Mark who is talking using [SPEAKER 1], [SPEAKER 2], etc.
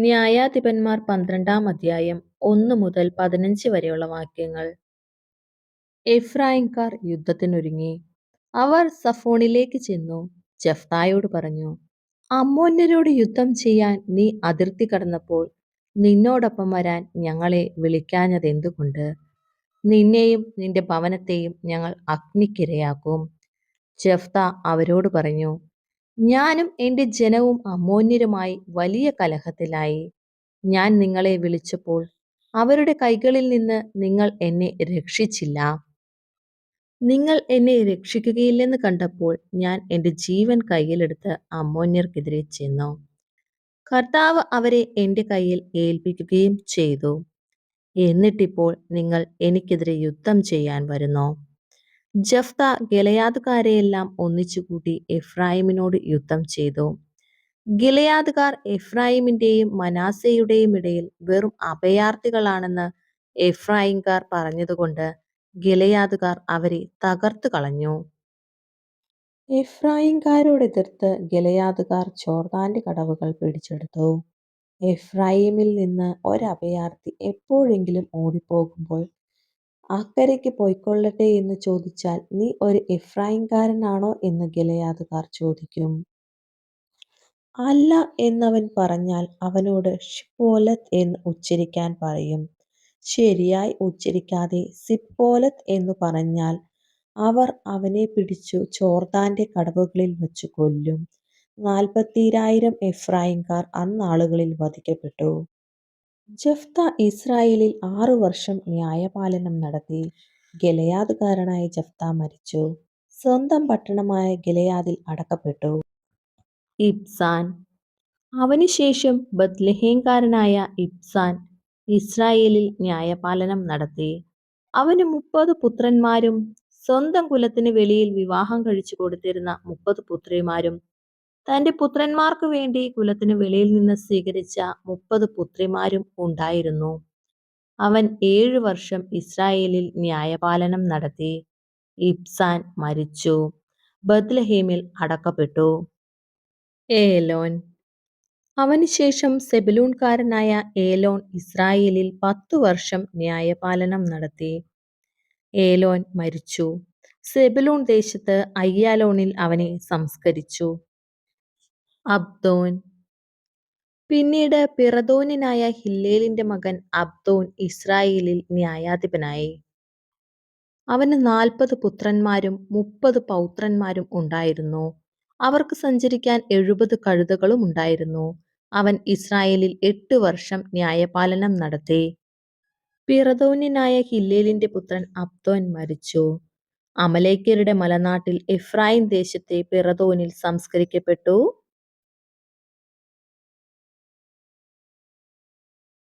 [SPEAKER 1] ന്യായാധിപന്മാർ പന്ത്രണ്ടാം അധ്യായം ഒന്ന് മുതൽ പതിനഞ്ച് വരെയുള്ള വാക്യങ്ങൾ. എഫ്രായിംകാർ യുദ്ധത്തിനൊരുങ്ങി. അവർ സഫോണിലേക്ക് ചെന്നു. ജഫ്തായോട് പറഞ്ഞു അമ്മോന്യരോട് യുദ്ധം ചെയ്യാൻ നീ അതിർത്തി കടന്നപ്പോൾ നിന്നോടൊപ്പം വരാൻ ഞങ്ങളെ വിളിക്കാഞ്ഞതെന്തുകൊണ്ട്? നിന്നെയും നിന്റെ ഭവനത്തെയും ഞങ്ങൾ അഗ്നിക്കിരയാക്കും. ജഫ്ത അവരോട് പറഞ്ഞു ഞാനും എന്റെ ജനവും അമോന്യരുമായി വലിയ കലഹത്തിലായി. ഞാൻ നിങ്ങളെ വിളിച്ചപ്പോൾ അവരുടെ കൈകളിൽ നിന്ന് നിങ്ങൾ എന്നെ രക്ഷിച്ചില്ല. നിങ്ങൾ എന്നെ രക്ഷിക്കുകയില്ലെന്ന് കണ്ടപ്പോൾ ഞാൻ എന്റെ ജീവൻ കയ്യിലെടുത്ത് അമോന്യർക്കെതിരെ ചെന്നു. കർത്താവ് അവരെ എന്റെ കയ്യിൽ ഏൽപ്പിക്കുകയും ചെയ്തു. എന്നിട്ടിപ്പോൾ നിങ്ങൾ എനിക്കെതിരെ യുദ്ധം ചെയ്യാൻ വരുന്നോ. ജഫ്ത ഗലയാദുകാരെയെല്ലാം ഒന്നിച്ചുകൂട്ടി എഫ്രായിമിനോട് യുദ്ധം ചെയ്തു. ഗിലയാദുകാർ എഫ്രായിമിന്റെയും മനാസയുടെയും ഇടയിൽ വെറും അഭയാർത്ഥികളാണെന്ന് എഫ്രായിംകാർ പറഞ്ഞതുകൊണ്ട് ഗിലയാദുകാർ അവരെ തകർത്തു കളഞ്ഞു. എഫ്രായിംകാരോട് എതിർത്ത് ഗിലയാദുകാർ ചോർദാന്റെ കടവുകൾ പിടിച്ചെടുത്തു. എഫ്രായിമിൽ നിന്ന് ഒരഭയാർത്ഥി എപ്പോഴെങ്കിലും ഓടിപ്പോകുമ്പോൾ അക്കരയ്ക്ക് പോയിക്കൊള്ളട്ടെ എന്ന് ചോദിച്ചാൽ നീ ഒരു എഫ്രായിംകാരനാണോ എന്ന് ഗിലയാദുകാർ ചോദിക്കും. അല്ല എന്നവൻ പറഞ്ഞാൽ അവനോട് ഷിപ്പോലത്ത് എന്ന് ഉച്ചരിക്കാൻ പറയും. ശരിയായി ഉച്ചരിക്കാതെ സിപ്പോലത്ത് എന്ന് പറഞ്ഞാൽ അവർ അവനെ പിടിച്ചു ചോർദാന്റെ കടവുകളിൽ വെച്ചു കൊല്ലും. നാൽപ്പത്തിരായിരം എഫ്രായിംകാർ അന്നാളുകളിൽ വധിക്കപ്പെട്ടു. ജഫ്ത ഇസ്രായേലിൽ ആറു വർഷം ന്യായപാലനം നടത്തി. ഗിലെയാദുകാരനായ ജഫ്ത മരിച്ചു. സ്വന്തം പട്ടണമായ ഗിലെയാദിൽ അടക്കപ്പെട്ടു. ഇബ്സാൻ. അവനുശേഷം ബത്ലഹേംകാരനായ ഇബ്സാൻ ഇസ്രായേലിൽ ന്യായപാലനം നടത്തി. അവന് മുപ്പത് പുത്രന്മാരും സ്വന്തം കുലത്തിന് വെളിയിൽ വിവാഹം കഴിച്ചു കൊടുത്തിരുന്ന മുപ്പത് പുത്രിമാരും തന്റെ പുത്രന്മാർക്ക് വേണ്ടി കുലത്തിന് വെളിയിൽ നിന്ന് സ്വീകരിച്ച മുപ്പത് പുത്രിമാരും ഉണ്ടായിരുന്നു. അവൻ ഏഴു വർഷം ഇസ്രായേലിൽ ന്യായപാലനം നടത്തി. ഇബ്സാൻ മരിച്ചു. ബദ്ലഹീമിൽ അടക്കപ്പെട്ടു. ഏലോൻ. അവനുശേഷം സെബലൂൺകാരനായ ഏലോൻ ഇസ്രായേലിൽ പത്തു വർഷം ന്യായപാലനം നടത്തി. ഏലോൻ മരിച്ചു. സെബലൂൺ ദേശത്ത് അയ്യാലോണിൽ അവനെ സംസ്കരിച്ചു. അബ്ദോൻ. പിന്നീട് പിറദോനായ ഹില്ലേലിന്റെ മകൻ അബ്ദോൻ ഇസ്രായേലിൽ ന്യായാധിപനായി. അവന് നാൽപ്പത് പുത്രന്മാരും മുപ്പത് പൗത്രന്മാരും ഉണ്ടായിരുന്നു. അവർക്ക് സഞ്ചരിക്കാൻ എഴുപത് കഴുതകളും ഉണ്ടായിരുന്നു. അവൻ ഇസ്രായേലിൽ എട്ട് വർഷം ന്യായപാലനം നടത്തി. പിറദോന്യനായ ഹില്ലേലിന്റെ പുത്രൻ അബ്ദോൻ മരിച്ചു. അമലേക്കരുടെ മലനാട്ടിൽ എഫ്രായിം ദേശത്തെ പിറദോനിൽ സംസ്കരിക്കപ്പെട്ടു.